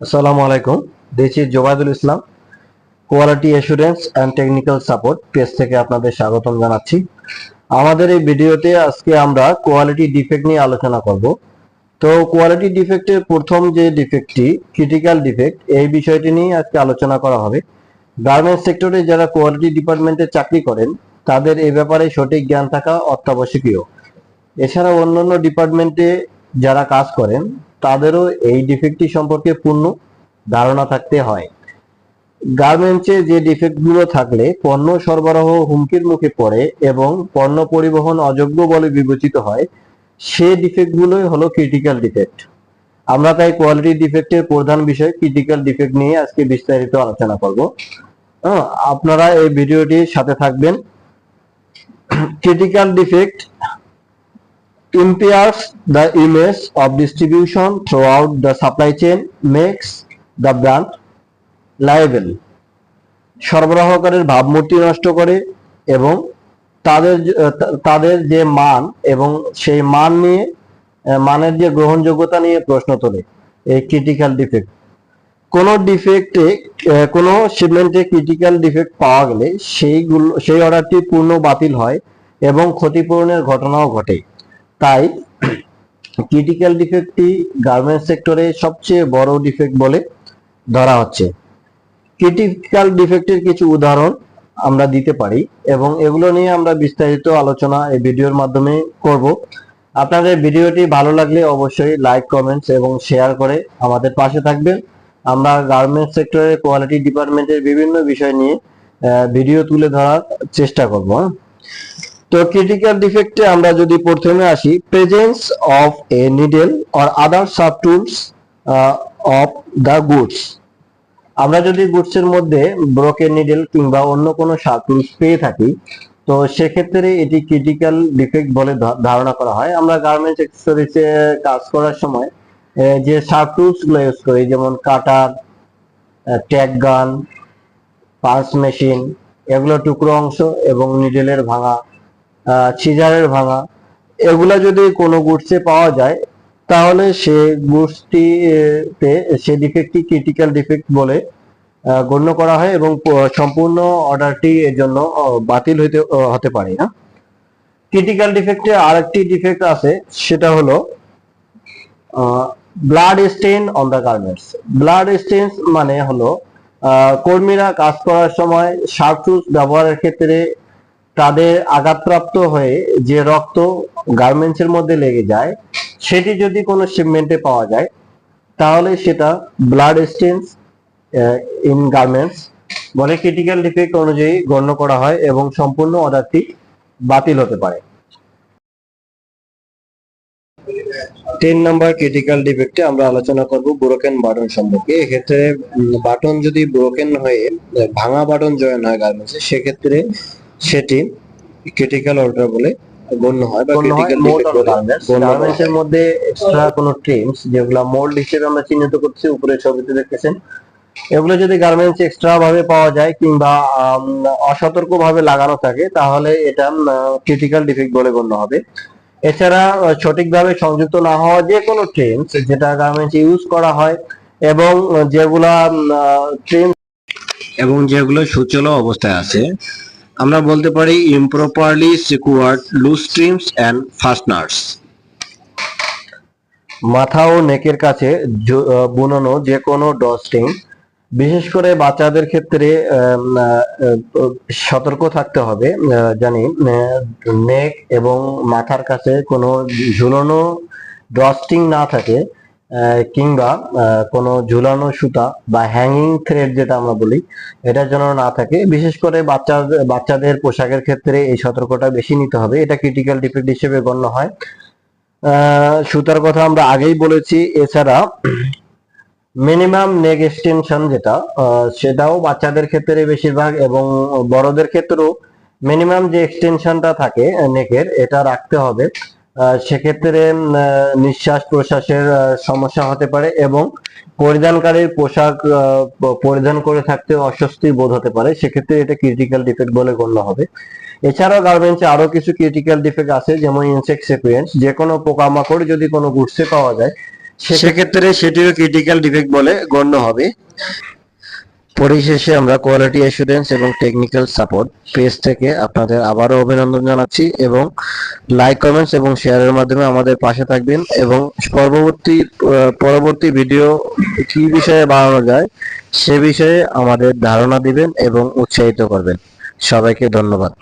আসসালামু আলাইকুম। Is Jobaidul Islam quality assurance and technical support page থেকে আপনাদের স্বাগতম জানাচ্ছি। আমাদের এই ভিডিওতে আজকে আমরা কোয়ালিটি ডিফেক্ট নিয়ে আলোচনা করব। তো কোয়ালিটি ডিফেক্টের প্রথম যে ডিফেক্টটি ক্রিটিক্যাল ডিফেক্ট এই বিষয়টি নিয়ে আজকে আলোচনা করা হবে। গার্মেন্টস সেক্টরে যারা কোয়ালিটি ডিপার্টমেন্টে চাকরি করেন, তাদের এই ব্যাপারে সঠিক জ্ঞান থাকা অত্যাবশ্যকীয়। এছাড়া অন্যান্য ডিপার্টমেন্টে যারা কাজ করেন তাদেরও এই ডিফেক্টটি সম্পর্কে পূর্ণ ধারণা থাকতে হয়। গার্মেন্টসে যে ডিফেক্টগুলো থাকলে পণ্য সরবরাহ হুমকির মুখে পড়ে এবং পণ্য পরিবহন অযোগ্য বলে বিবেচিত হয়, সে ডিফেক্টগুলোই হলো ক্রিটিক্যাল ডিফেক্ট আমরা তাই কোয়ালিটি ডিফেক্টের প্রধান বিষয় ক্রিটিক্যাল ডিফেক্ট নিয়ে আজকে বিস্তারিত আলোচনা করব। আপনারা এই ভিডিওটির সাথে থাকবেন। Critical defect impairs the image of distribution throughout the supply chain makes the brand liable. সরবরাহকারীর ভাবমূর্তি নষ্ট করে এবং তাদের তাদের যে মান এবং সেই মান নিয়ে মানের যে গ্রহণযোগ্যতা নিয়ে প্রশ্ন তোলে, এই ক্রিটিক্যাল ডিফেক্ট কোন ডিফেক্টে কোন শিপমেন্টে ক্রিটিক্যাল ডিফেক্ট পাওয়া গেলে সেইগুলো, সেই অর্ডারটি পূর্ণ বাতিল হয় এবং ক্ষতিপূরণের ঘটনাও ঘটে। তাই ক্রিটিক্যাল ডিফেক্টটি গার্মেন্টস সেক্টরে সবচেয়ে বড় ডিফেক্ট বলে ধরা হচ্ছে। ক্রিটিক্যাল ডিফেক্টের কিছু উদাহরণ আমরা দিতে পারি এবং এগুলো নিয়ে আমরা বিস্তারিত আলোচনা এই ভিডিওর মাধ্যমে করব। আপনাদের ভিডিওটি ভালো লাগলে অবশ্যই লাইক কমেন্টস এবং শেয়ার করে আমাদের পাশে থাকবেন। আমরা গার্মেন্টস সেক্টরের কোয়ালিটি ডিপার্টমেন্টের বিভিন্ন বিষয় নিয়ে ভিডিও তুলে ধরার চেষ্টা করব হ্যাঁ। তো ক্রিটিক্যাল ডিফেক্টে আমরা যদি প্রথমে আসি presence of a needle or other sub tools of the goods আমরা যদি গুডস এর মধ্যে ব্রোকেন নিডেল কিংবা অন্য কোনো সাব টুলস পেয়ে থাকি, তো সেক্ষেত্রে এটি ক্রিটিক্যাল ডিফেক্ট বলে ধারণা করা হয়। আমরা গার্মেন্টস এক্সেসরিজে কাজ করার সময় যে সাব টুলসগুলো ইউজ করি, যেমন কাটার ট্যাগ গান পাঁচ মেশিন এগুলো টুকরো অংশ এবং নিডেলের ভাঙা সিজারের ভাঙা। এগুলা যদি কোনো গুডসে পাওয়া যায়, তাহলে সে গুডসটিতে সে ডিফেক্টটি ক্রিটিক্যাল ডিফেক্ট বলে গণ্য করা হয় এবং সম্পূর্ণ অর্ডারটি এর জন্য বাতিল হইতে হতে পারে না। ক্রিটিক্যাল ডিফেক্টে আরেকটি ডিফেক্ট আছে, সেটা হলো blood stain on the garments blood stain মানে হলো কর্মীরা কাজ করার সময় শার্প ব্যবহারের ক্ষেত্রে তাদের আঘাতপ্রাপ্ত হয়ে যে রক্ত গার্মেন্টস এর মধ্যে লেগে যায়, সেটি যদি কোনো শিপমেন্টে পাওয়া যায়, তাহলে সেটা ব্লাড স্টেন্স ইন গার্মেন্টস বলে ক্রিটিক্যাল ডিফেক্ট অনুযায়ী গণ্য করা হয় এবং সম্পূর্ণ অর্ডারটি বাতিল হতে পারে। তিন নাম্বার ক্রিটিক্যাল ডিফেক্টে আমরা আলোচনা করব ব্রোকেন বাটন সম্পর্কে। এক্ষেত্রে বাটন যদি ব্রোকেন হয়ে, ভাঙা বাটন জয়েন হয় গার্মেন্টসে সেক্ষেত্রে সেটি ক্রিটিক্যাল অর্ডার বলে গণ্য হয় বা ক্রিটিক্যাল গার্মেন্টস এর মধ্যে এক্সট্রা কোনো ট্রিমস যেগুলো মোল্ড হিসেবে আমরা চিহ্নিত করছি উপরে ছবিতে দেখতেছেন এগুলো যদি গার্মেন্টস এক্সট্রা ভাবে পাওয়া যায় কিংবা অসতর্ক ভাবে লাগানো থাকে তাহলে এটা ক্রিটিক্যাল ডিফেক্ট বলে গণ্য হবে। এছাড়া সঠিকভাবে সংযুক্ত না হওয়া যে কোনো ট্রেনস যেটা গার্মেন্টস ইউজ করা হয় এবং যেগুলা ট্রেন এবং যেগুলো সুচল অবস্থায় আছে আমরা বলতে পারি improperly secured loose streams and fasteners মাথা ও নেকের কাছে বুননো যে কোনো ডস্টিং বিশেষ করে বাচ্চাদের ক্ষেত্রে সতর্ক থাকতে হবে জানি নেক এবং মাথার কাছে কোনো ঝুলনো ডস্টিং না থাকে। কিংবা কোনো ঝুলানো সুতা বা হ্যাঙ্গিং থ্রেড যেটা আমরা বলি, এটা যেন না থাকে। বিশেষ করে বাচ্চা বাচ্চাদের পোশাকের ক্ষেত্রে এই সতর্কতা বেশি নিতে হবে। এটা ক্রিটিক্যাল ডিফেক্ট হিসেবে গণ্য হয়। সুতার কথা আমরা আগেই বলেছি। এছাড়া মিনিমাম নেক এক্সটেনশন যেটা সেটাও বাচ্চাদের ক্ষেত্রে বেশিরভাগ এবং বড়দের ক্ষেত্রেও মিনিমাম যে এক্সটেনশনটা থাকে নেকের এটা রাখতে হবে। সেক্ষেত্রে নিঃশ্বাস প্রশ্বাসের সমস্যা হতে পারে এবং পরিধানকারীর পোশাক পরিধান করে থাকতে অস্বস্তি বোধ হতে পারে। সেক্ষেত্রে এটা ক্রিটিক্যাল ডিফেক্ট বলে গণ্য হবে। এছাড়াও গার্মেন্টসে আরও কিছু ক্রিটিক্যাল ডিফেক্ট আছে, যেমন ইনসেক্ট সেকুয়েন্স যে কোনো পোকামাকড় যদি কোনো গুডসে পাওয়া যায়, সেক্ষেত্রে সেটিও ক্রিটিক্যাল ডিফেক্ট বলে গণ্য হবে। পরিশেষে আমরা কোয়ালিটি অ্যাসুরেন্স এবং টেকনিক্যাল সাপোর্ট পেজ থেকে আপনাদের আবারও অভিনন্দন জানাচ্ছি এবং লাইক কমেন্টস এবং শেয়ারের মাধ্যমে আমাদের পাশে থাকবেন এবং পরবর্তী পরবর্তী ভিডিও কি বিষয়ে বানানো যায় সে বিষয়ে আমাদের ধারণা দিবেন এবং উৎসাহিত করবেন। সবাইকে ধন্যবাদ।